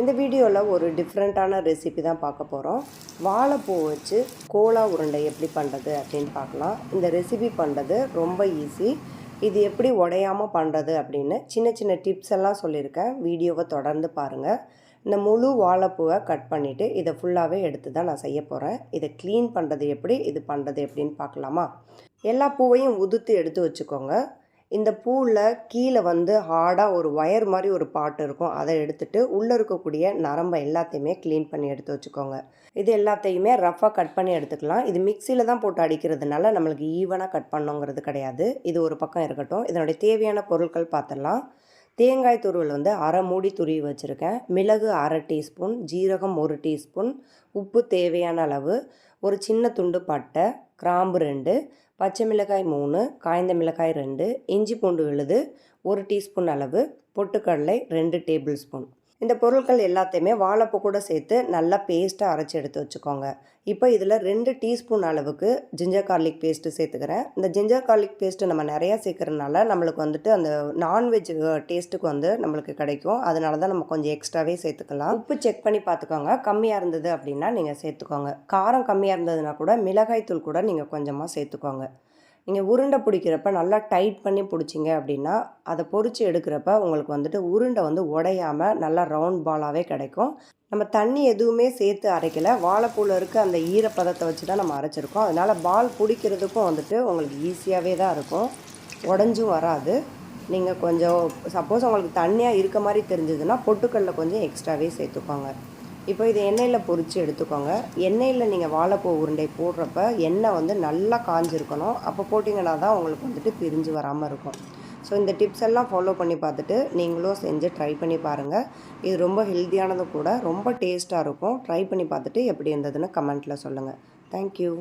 இந்த வீடியோவில் ஒரு டிஃப்ரெண்ட்டான ரெசிபி தான் பார்க்க போகிறோம் வாழைப்பூ வச்சு கோலா உருண்டை எப்படி பண்ணுறது அப்படின்னு பார்க்கலாம். இந்த ரெசிபி பண்ணுறது ரொம்ப ஈஸி இது எப்படி உடையாமல் பண்ணுறது அப்படின்னு சின்ன சின்ன டிப்ஸ் எல்லாம் சொல்லியிருக்கேன். வீடியோவை தொடர்ந்து பாருங்கள் இந்த முழு வாழைப்பூவை கட் பண்ணிவிட்டு இதை ஃபுல்லாகவே எடுத்து தான் நான் செய்ய போகிறேன் இதை க்ளீன் பண்ணுறது எப்படி இது பண்ணுறது எப்படின்னு பார்க்கலாமா? எல்லா பூவையும் உதுத்து எடுத்து வச்சுக்கோங்க. இந்த பூவில் கீழே வந்து ஹார்டாக ஒரு ஒயர் மாதிரி ஒரு பாட்டு இருக்கும். அதை எடுத்துட்டு உள்ளே இருக்கக்கூடிய நரம்பை எல்லாத்தையுமே க்ளீன் பண்ணி எடுத்து வச்சுக்கோங்க. இது எல்லாத்தையுமே ரஃபாக கட் பண்ணி எடுத்துக்கலாம். இது மிக்சியில் தான் போட்டு அடிக்கிறதுனால நம்மளுக்கு ஈவனாக கட் பண்ணுங்கிறது கிடையாது. இது ஒரு பக்கம் இருக்கட்டும். இதனுடைய தேவையான பொருட்கள் பார்த்துடலாம். தேங்காய் துருவல் வந்து அரை மூடி துருவி வச்சுருக்கேன். மிளகு அரை டீஸ்பூன் ஜீரகம் ஒரு டீஸ்பூன் உப்பு தேவையான அளவு ஒரு சின்ன துண்டு பட்டை கிராம்பு ரெண்டு பச்சை மிளகாய் மூணு காய்ந்த மிளகாய் ரெண்டு இஞ்சி பூண்டு விழுது ஒரு டீஸ்பூன் அளவு பொட்டுக்கடலை ரெண்டு டேபிள் ஸ்பூன். இந்த பொருட்கள் எல்லாத்தையுமே வாழைப்பூ கூட சேர்த்து நல்லா பேஸ்ட்டாக அரைச்சி எடுத்து வச்சுக்கோங்க. இப்போ இதில் ரெண்டு டீஸ்பூன் அளவுக்கு ஜிஞ்சர் கார்லிக் பேஸ்ட்டு சேர்த்துக்கிறேன். இந்த ஜிஞ்சர் கார்லிக் பேஸ்ட்டு நம்ம நிறையா சேர்க்குறதுனால நம்மளுக்கு வந்துட்டு அந்த நான்வெஜ் டேஸ்ட்டுக்கு வந்து நம்மளுக்கு கிடைக்கும். அதனால தான் நம்ம கொஞ்சம் எக்ஸ்ட்ராவே சேர்த்துக்கலாம். உப்பு செக் பண்ணி பார்த்துக்கோங்க. கம்மியாக இருந்தது அப்படின்னா நீங்கள் சேர்த்துக்கோங்க. காரம் கம்மியாக இருந்ததுன்னா கூட மிளகாய் தூள் கூட நீங்கள் கொஞ்சமாக சேர்த்துக்கோங்க. நீங்கள் உருண்டை பிடிக்கிறப்ப நல்லா டைட் பண்ணி பிடிச்சிங்க அப்படின்னா அதை பொறிச்சு எடுக்கிறப்ப உங்களுக்கு வந்துட்டு உருண்டை வந்து உடையாமல் நல்லா ரவுண்ட் பாலாகவே கிடைக்கும். நம்ம தண்ணி எதுவுமே சேர்த்து அரைக்கலை. வாழைப்பூவில் இருக்க அந்த ஈரப்பதத்தை வச்சு தான் நம்ம அரைச்சிருக்கோம். அதனால் பால் பிடிக்கிறதுக்கும் வந்துட்டு உங்களுக்கு ஈஸியாகவே தான் இருக்கும். உடஞ்சும் வராது. நீங்கள் கொஞ்சம் சப்போஸ் உங்களுக்கு தண்ணியாக இருக்க மாதிரி தெரிஞ்சதுன்னா பொட்டுக்கல்ல கொஞ்சம் எக்ஸ்ட்ராவே சேர்த்துக்கோங்க. இப்போ இது எண்ணெயில் பொரித்து எடுத்துக்கோங்க. எண்ணெயில் நீங்கள் வாழைப்பூ உருண்டை போடுறப்ப எண்ணெய் வந்து நல்லா காஞ்சிருக்கணும். அப்போ போட்டிங்கன்னா தான் உங்களுக்கு வந்துட்டு பிரிஞ்சு வராமல் இருக்கும். ஸோ இந்த டிப்ஸ் எல்லாம் ஃபாலோ பண்ணி பார்த்துட்டு நீங்களும் செஞ்சு ட்ரை பண்ணி பாருங்கள் இது ரொம்ப ஹெல்த்தியானது கூட ரொம்ப டேஸ்ட்டாக இருக்கும். ட்ரை பண்ணி பார்த்துட்டு எப்படி இருந்ததுன்னு கமெண்ட்டில் சொல்லுங்கள் தேங்க்யூ